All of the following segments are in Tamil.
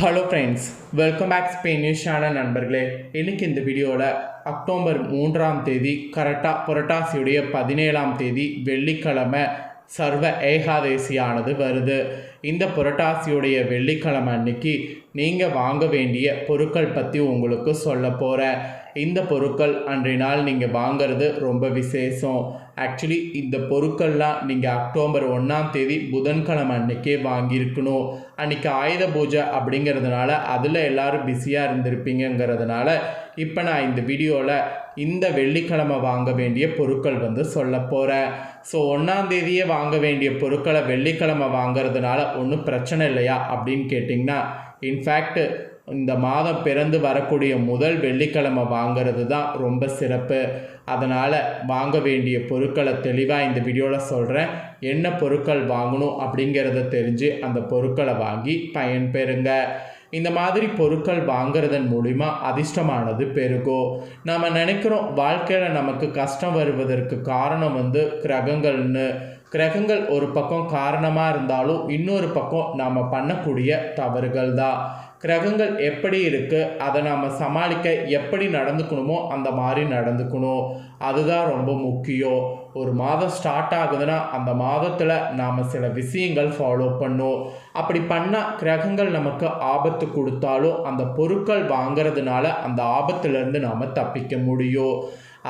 Hello friends welcome back Spain news channel நண்பர்களே. இன்றைக்கி இந்த வீடியோவில் அக்டோபர் மூன்றாம் தேதி கரெக்டாக புரட்டாசியுடைய பதினேழாம் தேதி வெள்ளிக்கிழமை சர்வ ஏகாதேசியானது வருது. இந்த புரட்டாசியுடைய வெள்ளிக்கிழமை அன்னைக்கு நீங்கள் வாங்க வேண்டிய பொருட்கள் பற்றி உங்களுக்கு சொல்ல போகிறேன் இந்த பொருட்கள் அன்றைய நாள் நீங்கள் வாங்குறது ரொம்ப விசேஷம். ஆக்சுவலி இந்த பொருட்கள்லாம் நீங்கள் அக்டோபர் ஒன்றாம் தேதி புதன்கிழமை அன்னைக்கே வாங்கியிருக்கணும். அன்றைக்கி ஆயுத பூஜை அப்படிங்கிறதுனால அதில் எல்லாரும் பிஸியாக இருந்திருப்பீங்கிறதுனால இப்போ நான் இந்த வீடியோவில் இந்த வெள்ளிக்கிழமை வாங்க வேண்டிய பொருட்கள் வந்து சொல்ல போகிறேன் ஸோ ஒன்றாம் தேதியே வாங்க வேண்டிய பொருட்களை வெள்ளிக்கிழமை வாங்குறதுனால ஒன்றும் பிரச்சனை இல்லையா அப்படின்னு கேட்டிங்கன்னா இன்ஃபேக்ட் இந்த மாதம் பிறந்து வரக்கூடிய முதல் வெள்ளிக்கிழமை வாங்கிறது தான் ரொம்ப சிறப்பு. அதனால் வாங்க வேண்டிய பொருட்களை தெளிவாக இந்த வீடியோவில் சொல்கிறேன் என்ன பொருட்கள் வாங்கணும் அப்படிங்கிறத தெரிஞ்சு அந்த பொருட்களை வாங்கி பயன்பெறுங்க. இந்த மாதிரி பொருட்கள் வாங்குறதன் மூலிமா அதிர்ஷ்டமானது பெருகும் நம்ம நினைக்கிறோம் வாழ்க்கையில் நமக்கு கஷ்டம் வருவதற்கு காரணம் வந்து கிரகங்கள்னு. கிரகங்கள் ஒரு பக்கம் காரணமாக இருந்தாலும் இன்னொரு பக்கம் நாம் பண்ணக்கூடிய தவறுகள் தான் கிரகங்கள் எப்படி இருக்குது அதை நாம் சமாளிக்க எப்படி நடந்துக்கணுமோ அந்த மாதிரி நடந்துக்கணும். அதுதான் ரொம்ப முக்கியம். ஒரு மாதம் ஸ்டார்ட் ஆகுதுன்னா அந்த மாதத்தில் நாம் சில விஷயங்கள் ஃபாலோ பண்ணும். அப்படி பண்ணால் கிரகங்கள் நமக்கு ஆபத்து கொடுத்தாலும் அந்த பொருட்கள் வாங்கிறதுனால அந்த ஆபத்துலேருந்து நாம் தப்பிக்க முடியும்.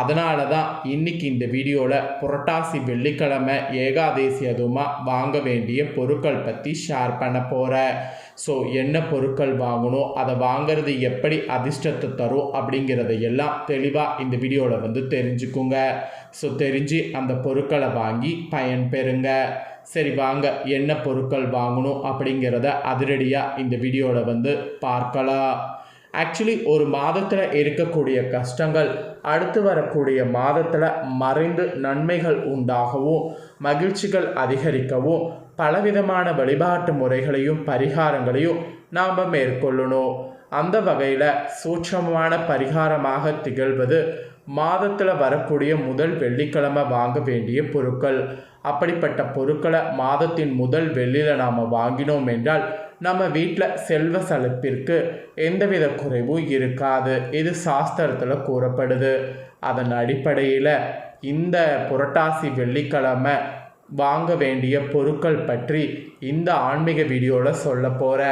அதனால தான் இன்னைக்கு இந்த வீடியோவில் புரட்டாசி வெள்ளிக்கிழமை ஏகாதேசி அதுவுமா வாங்க வேண்டிய பொருட்கள் பற்றி ஷேர் பண்ண போகிறேன் ஸோ என்ன பொருட்கள் வாங்கணும் அதை வாங்கிறது எப்படி அதிர்ஷ்டத்தை தரும் அப்படிங்கிறத எல்லாம் தெளிவாக இந்த வீடியோவில் வந்து தெரிஞ்சுக்குங்க. ஸோ தெரிஞ்சு அந்த பொருட்களை வாங்கி பயன்பெறுங்க. சரி வாங்க என்ன பொருட்கள் வாங்கணும் அப்படிங்கிறத அதிரடியாக இந்த வீடியோவில் வந்து பார்க்கலாம். ஆக்சுவலி ஒரு மாதத்தில் இருக்கக்கூடிய கஷ்டங்கள் அடுத்து வரக்கூடிய மாதத்தில் மறைந்து நன்மைகள் உண்டாகவும் மகிழ்ச்சிகள் அதிகரிக்கவும் பலவிதமான வழிபாட்டு முறைகளையும் பரிகாரங்களையும் நாம் மேற்கொள்ளணும். அந்த வகையில் சூட்சமான பரிகாரமாக திகழ்வது மாதத்தில் வரக்கூடிய முதல் வெள்ளிக்கிழமை வாங்க வேண்டிய பொருட்கள். அப்படிப்பட்ட பொருட்களை மாதத்தின் முதல் வெள்ளியில் நாம் வாங்கினோம் என்றால் நம்ம வீட்டில் செல்வ செழிப்பிற்கு எந்தவித குறைவும் இருக்காது. இது சாஸ்திரத்தில் கூறப்படுது. அதன் அடிப்படையில் இந்த புரட்டாசி வெள்ளிக்கிழமை வாங்க வேண்டிய பொருட்கள் பற்றி இந்த ஆன்மீக வீடியோவில் சொல்ல போகிற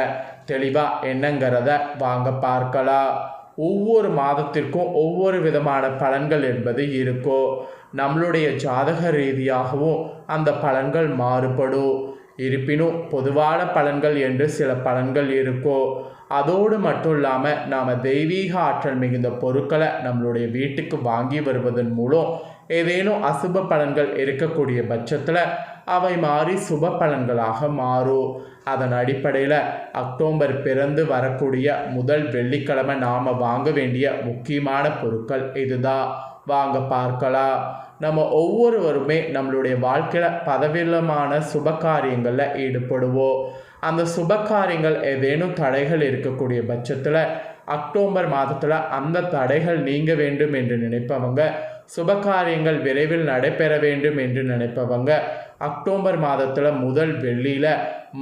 தெளிவாக என்னங்கிறத வாங்க பார்க்கலாம். ஒவ்வொரு மாதத்திற்கும் ஒவ்வொரு விதமான பலன்கள் என்பது இருக்கும் நம்மளுடைய ஜாதக ரீதியாகவும் அந்த பலன்கள் மாறுபடும் இருப்பினும் பொதுவான பலன்கள் என்று சில பலன்கள் இருக்கும் அதோடு மட்டும் இல்லாமல் நாம் தெய்வீக ஆற்றல் மிகுந்த பொருட்களை நம்மளுடைய வீட்டுக்கு வாங்கி வருவதன் மூலம் ஏதேனும் அசுப பலன்கள் இருக்கக்கூடிய பட்சத்தில் அவை மாறி சுப பலன்களாக மாறும் அதன் அடிப்படையில் அக்டோபர் பிறந்து வரக்கூடிய முதல் வெள்ளிக்கிழமை நாம் வாங்க வேண்டிய முக்கியமான பொருட்கள் இதுதான் வாங்க பார்க்கலாம். நம்ம ஒவ்வொருவருமே நம்மளுடைய வாழ்க்கையில் பதவிலமான சுப காரியங்களில் ஈடுபடுவோம். அந்த சுப காரியங்கள் ஏதேனும் தடைகள் இருக்கக்கூடிய பட்சத்தில் அக்டோபர் மாதத்தில் அந்த தடைகள் நீங்க வேண்டும் என்று நினைப்பவங்க சுப காரியங்கள் விரைவில் நடைபெற வேண்டும் என்று நினைப்பவங்க. அக்டோபர் மாதத்தில் முதல் வெள்ளியில்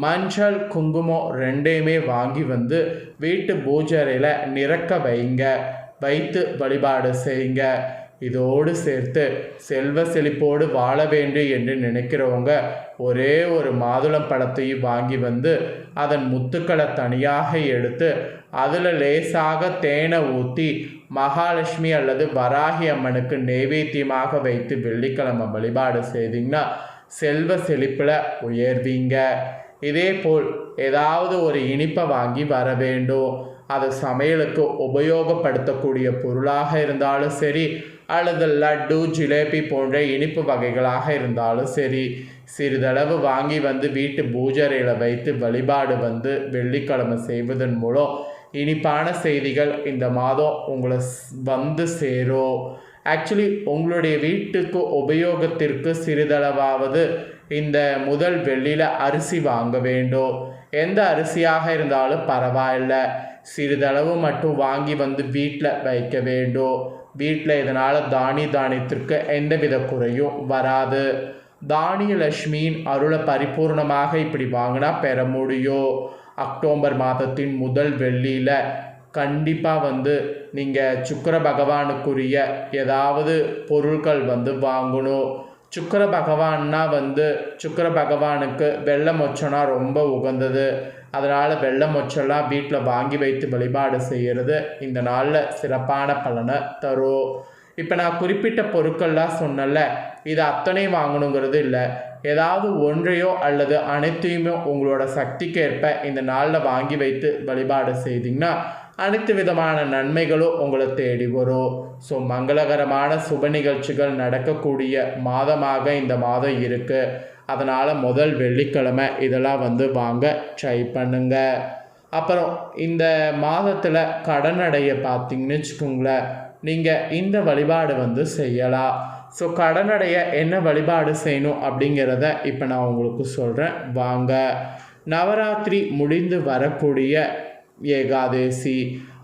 மஞ்சள் குங்குமம் ரெண்டையுமே வாங்கி வந்து வீட்டு பூஜரையில் நிறக்க வைங்க. வைத்து வழிபாடு செய்யுங்க. இதோடு சேர்த்து செல்வ செழிப்போடு வாழ வேண்டும் என்று நினைக்கிறவங்க ஒரே ஒரு மாதுளம் பழத்தையும் வாங்கி வந்து அதன் முத்துக்களை தனியாக எடுத்து அதில் லேசாக தேனை ஊற்றி மகாலட்சுமி அல்லது வராகி அம்மனுக்கு நெய்வேத்தியமாக வைத்து வெள்ளிக்கிழமை வழிபாடு செய்தீங்கன்னா செல்வ செழிப்பில் உயர்வீங்க. இதே போல் ஏதாவது ஒரு இனிப்பை வாங்கி வர வேண்டும். அது சமையலுக்கு உபயோகப்படுத்தக்கூடிய பொருளாக இருந்தாலும் சரி அல்லது லட்டு ஜிலேபி போன்ற இனிப்பு வகைகளாக இருந்தாலும் சரி சிறிதளவு வாங்கி வந்து வீட்டு பூஜரையில் வைத்து வழிபாடு வந்து வெள்ளிக்கிழமை செய்வதன் மூலம் இனிப்பான செய்திகள் இந்த மாதம் உங்களை வந்து சேரும் ஆக்சுவலி உங்களுடைய வீட்டுக்கு உபயோகத்திற்கு சிறிதளவாவது இந்த முதல் வெள்ளியில் அரிசி வாங்க வேண்டும் எந்த அரிசியாக இருந்தாலும் பரவாயில்ல. சிறிதளவு மட்டும் வாங்கி வந்து வீட்டில் வைக்க வேண்டும் வீட்டில் இதனால் தானி தானியத்திற்கு எந்தவித குறையும் வராது. தானிய லட்சுமியின் அருளை பரிபூர்ணமாக இப்படி வாங்கினா பெற முடியும் அக்டோபர் மாதத்தின் முதல் வெள்ளியில் கண்டிப்பாக வந்து நீங்கள் சுக்கிர பகவானுக்குரிய ஏதாவது பொருட்கள் வந்து வாங்கணும். சுக்கிர பகவான்னா வந்து சுக்கிர பகவானுக்கு வெள்ளை மொச்சனா ரொம்ப உகந்தது. அதனால் வெள்ளை மொச்செல்லாம் வீட்டில் வாங்கி வைத்து வழிபாடு செய்கிறது இந்த நாளில் சிறப்பான பலனை தரும். இப்போ நான் குறிப்பிட்ட பொருட்கள்லாம் சொன்னல இது அத்தனை வாங்கணுங்கிறது இல்லை. ஏதாவது ஒன்றையோ அல்லது அனைத்தையுமே உங்களோட சக்திக்கேற்ப இந்த நாளில் வாங்கி வைத்து வழிபாடு செய்தீங்கன்னா அனைத்து விதமான நன்மைகளும் உங்களை தேடி வரும். ஸோ மங்களகரமான சுப நிகழ்ச்சிகள் நடக்கக்கூடிய மாதமாக இந்த மாதம் இருக்குது அதனால் முதல் வெள்ளிக்கிழமை இதெல்லாம் வந்து வாங்க ட்ரை பண்ணுங்க. அப்புறம் இந்த மாதத்தில் கடன் அடைய பார்த்தீங்கன்னு வச்சுக்கோங்களேன் நீங்கள் இந்த வழிபாடு வந்து செய்யலாம் ஸோ கடனடைய என்ன வழிபாடு செய்யணும் அப்படிங்கிறத இப்போ நான் உங்களுக்கு சொல்கிறேன் வாங்க. நவராத்திரி முடிந்து வரக்கூடிய ஏகாதேசி.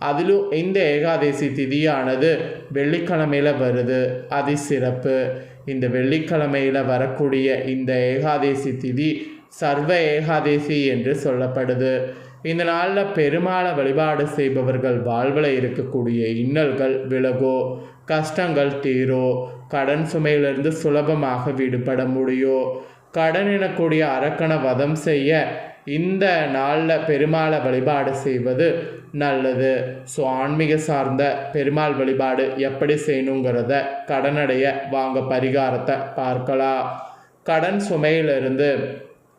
அதிலும் இந்த ஏகாதேசி திதியானது வெள்ளிக்கிழமையில் வருது. அதி சிறப்பு. இந்த வெள்ளிக்கிழமையில் வரக்கூடிய இந்த ஏகாதேசி திதி சர்வ ஏகாதேசி என்று சொல்லப்படுது. இந்த நாளில் பெருமாளை வழிபாடு செய்பவர்கள் வாழ்வில் இருக்கக்கூடிய இன்னல்கள் விலகோ கஷ்டங்கள் தீரோ கடன் சுமையிலிருந்து சுலபமாக விடுபட முடியும் கடன் எனக்கூடிய அரக்கனை வதம் செய்ய இந்த நாளில் பெருமாளை வழிபாடு செய்வது நல்லது. ஸோ ஆன்மீக சார்ந்த பெருமாள் வழிபாடு எப்படி செய்யணுங்கிறத கடனடைய வாங்க பரிகாரத்தை பார்க்கலாம். கடன் சுமையிலிருந்து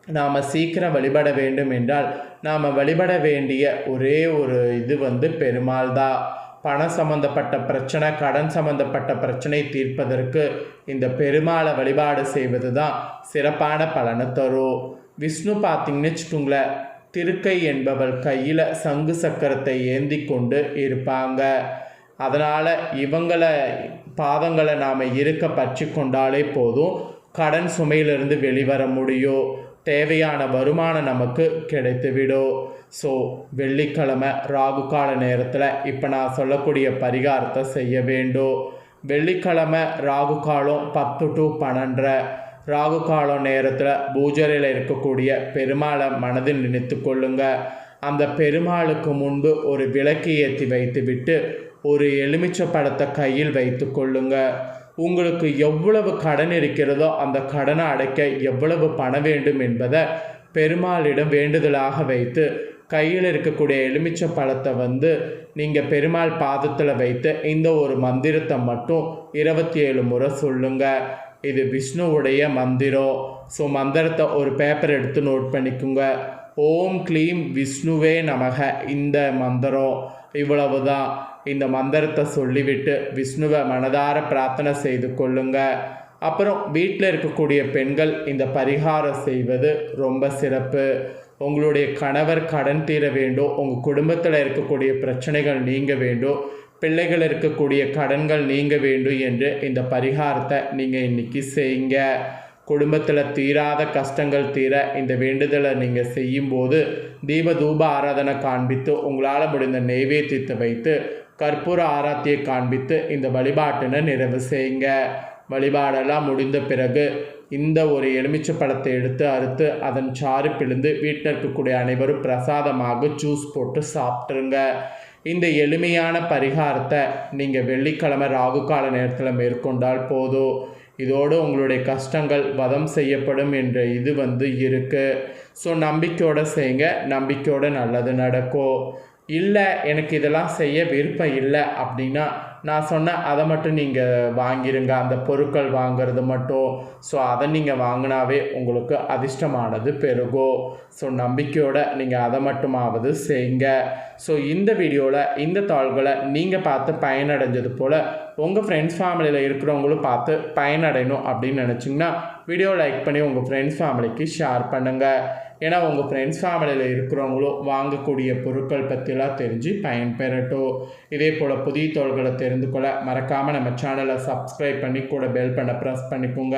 நாம் சீக்கிரம் வழிபட வேண்டும் என்றால் நாம் வழிபட வேண்டிய ஒரே ஒரு இது வந்து பெருமாள் தான் பணம் சம்பந்தப்பட்ட பிரச்சனை கடன் சம்பந்தப்பட்ட பிரச்சனை தீர்ப்பதற்கு இந்த பெருமாளை வழிபாடு செய்வது தான் சிறப்பான பலனை தரும். விஷ்ணு பார்த்திங்கன்னு வச்சுக்கோங்களேன் திருக்கை என்பவள் கையில் சங்கு சக்கரத்தை ஏந்தி கொண்டு இருப்பாங்க. அதனால் இவங்களை பாதங்களை நாம் இருக்க பற்றி கொண்டாலே போதும் கடன் சுமையிலிருந்து வெளிவர முடியும். தேவையான வருமானம் நமக்கு கிடைத்துவிடும் ஸோ வெள்ளிக்கிழமை ராகு கால நேரத்தில் இப்போ நான் சொல்லக்கூடிய பரிகாரத்தை செய்ய வேண்டும். வெள்ளிக்கிழமை ராகு காலம் பத்து டு பன்னெண்டரை. ராகு காலம் நேரத்தில் பூஜரையில் இருக்கக்கூடிய பெருமாளை மனதில் நினைத்து கொள்ளுங்க. அந்த பெருமாளுக்கு முன்பு ஒரு விளக்கு ஏற்றி வைத்துவிட்டு ஒரு எலுமிச்சை படத்தை கையில் வைத்து கொள்ளுங்கள் உங்களுக்கு எவ்வளவு கடன் இருக்கிறதோ அந்த கடனை அடைக்க எவ்வளவு பணம் வேண்டும் என்பதை பெருமாளிடம் வேண்டுதலாக வைத்து கையில் இருக்கக்கூடிய எலுமிச்சை பழத்தை வந்து நீங்கள் பெருமாள் பாதத்தில் வைத்து இந்த ஒரு மந்திரத்தை மட்டும் இருபத்தி ஏழு முறை சொல்லுங்கள் இது விஷ்ணுவுடைய மந்திரம் ஸோ மந்திரத்தை ஒரு பேப்பர் எடுத்து நோட் பண்ணிக்கோங்க. ஓம் க்ளீம் விஷ்ணுவே நமக. இந்த மந்திரம் இவ்வளவு தான் இந்த மந்திரத்தை சொல்லிவிட்டு விஷ்ணுவை மனதார பிரார்த்தனை செய்து கொள்ளுங்க. அப்புறம் வீட்டில் இருக்கக்கூடிய பெண்கள் இந்த பரிகாரம் செய்வது ரொம்ப சிறப்பு. உங்களுடைய கணவர் கடன் தீர வேண்டும். உங்கள் குடும்பத்தில் இருக்கக்கூடிய பிரச்சனைகள் நீங்க வேண்டும். பிள்ளைகள் இருக்கக்கூடிய கடன்கள் நீங்க வேண்டும் என்று இந்த பரிகாரத்தை நீங்கள் இன்னைக்கு செய்யுங்க. குடும்பத்தில் தீராத கஷ்டங்கள் தீர இந்த வேண்டுதலை நீங்கள் செய்யும்போது தீப தூப ஆராதனை காண்பித்து உங்களால் முடிந்த நெய்வேத்தியத்தை வைத்து கற்பூர ஆராத்தியை காண்பித்து இந்த வழிபாட்டினை நிறைவு செய்யுங்க. வழிபாடெல்லாம் முடிந்த பிறகு இந்த ஒரு எலுமிச்சை பழத்தை எடுத்து அறுத்து அதன் சாறு பிழிந்து வீட்டில் இருக்கக்கூடிய அனைவரும் பிரசாதமாக ஜூஸ் போட்டு சாப்பிட்ருங்க இந்த எளிமையான பரிகாரத்தை நீங்கள் வெள்ளிக்கிழமை ராகு கால நேரத்தில் மேற்கொண்டால் போதும். இதோடு உங்களுடைய கஷ்டங்கள் வதம் செய்யப்படும் என்ற இது வந்து இருக்குது ஸோ நம்பிக்கையோடு செய்யுங்க. நம்பிக்கையோடு நல்லது நடக்கும். இல்லை எனக்கு இதெல்லாம் செய்ய விருப்பம் இல்லை அப்படின்னா நான் சொன்ன அதை மட்டும் நீங்கள் வாங்கிருங்க. அந்த பொருட்கள் வாங்குறது மட்டும். ஸோ அதை நீங்கள் வாங்கினாவே உங்களுக்கு அதிர்ஷ்டமானது பெருகும் ஸோ நம்பிக்கையோடு நீங்கள் அதை மட்டுமாவது செய்யுங்க. ஸோ இந்த வீடியோவில் இந்த தாள்களை நீங்கள் பார்த்து பயனடைஞ்சது போல் உங்கள் ஃப்ரெண்ட்ஸ் ஃபேமிலியில் இருக்கிறவங்களும் பார்த்து பயனடையணும் அப்படின்னு நினச்சிங்கன்னா வீடியோ லைக் பண்ணி உங்கள் ஃப்ரெண்ட்ஸ் ஃபேமிலிக்கு ஷேர் பண்ணுங்கள் ஏன்னா உங்கள் ஃப்ரெண்ட்ஸ் ஃபேமிலியில் இருக்கிறவங்களும் வாங்கக்கூடிய பொருட்கள் பற்றிலாம் தெரிஞ்சு பயன்பெறட்டும். இதே போல் புதிய தோள்களை தெரிந்து கொள்ள மறக்காமல் நம்ம சேனலை சப்ஸ்கிரைப் பண்ணி கூட பெல் பண்ண ப்ரெஸ் பண்ணிக்கோங்க.